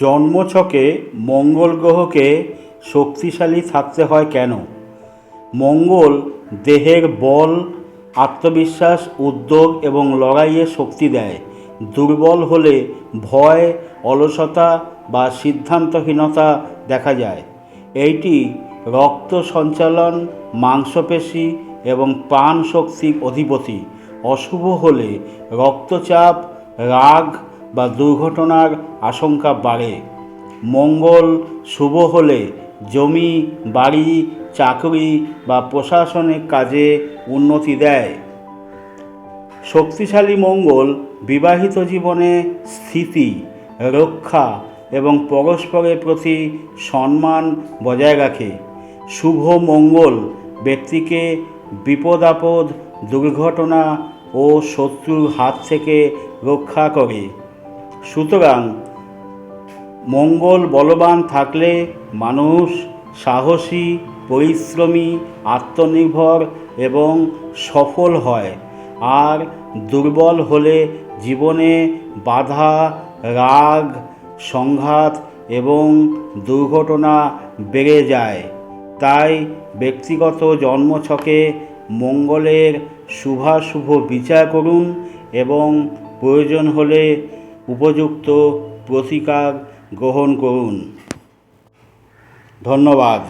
জন্মছকে মঙ্গল গ্রহকে শক্তিশালী থাকতে হয় কেন? মঙ্গল দেহের বল, আত্মবিশ্বাস, উদ্যোগ এবং লড়াইয়ে শক্তি দেয়। দুর্বল হলে ভয়, অলসতা বা সিদ্ধান্তহীনতা দেখা যায়। এইটি রক্ত সঞ্চালন, মাংসপেশি এবং প্রাণ শক্তির অধিপতি। অশুভ হলে রক্তচাপ, রাগ বা দুর্ঘটনার আশঙ্কা বাড়ে। মঙ্গল শুভ হলে জমি, বাড়ি, চাকরি বা প্রশাসনিক কাজে উন্নতি দেয়। শক্তিশালী মঙ্গল বিবাহিত জীবনে স্থিতি, রক্ষা এবং পরস্পরের প্রতি সম্মান বজায় রাখে। শুভ মঙ্গল ব্যক্তিকে বিপদ আপদ, দুর্ঘটনা ও শত্রুর হাত থেকে রক্ষা করে। সুতরাং মঙ্গল বলবান থাকলে মানুষ সাহসী, পরিশ্রমী, আত্মনির্ভর এবং সফল হয়। আর দুর্বল হলে জীবনে বাধা, রাগ, সংঘাত এবং দুর্ঘটনা বেড়ে যায়। তাই ব্যক্তিগত জন্মছকে মঙ্গলের শুভাশুভ বিচার করুন এবং প্রয়োজন হলে উপযুক্ত প্রতিকার গ্রহণ করুন। ধন্যবাদ।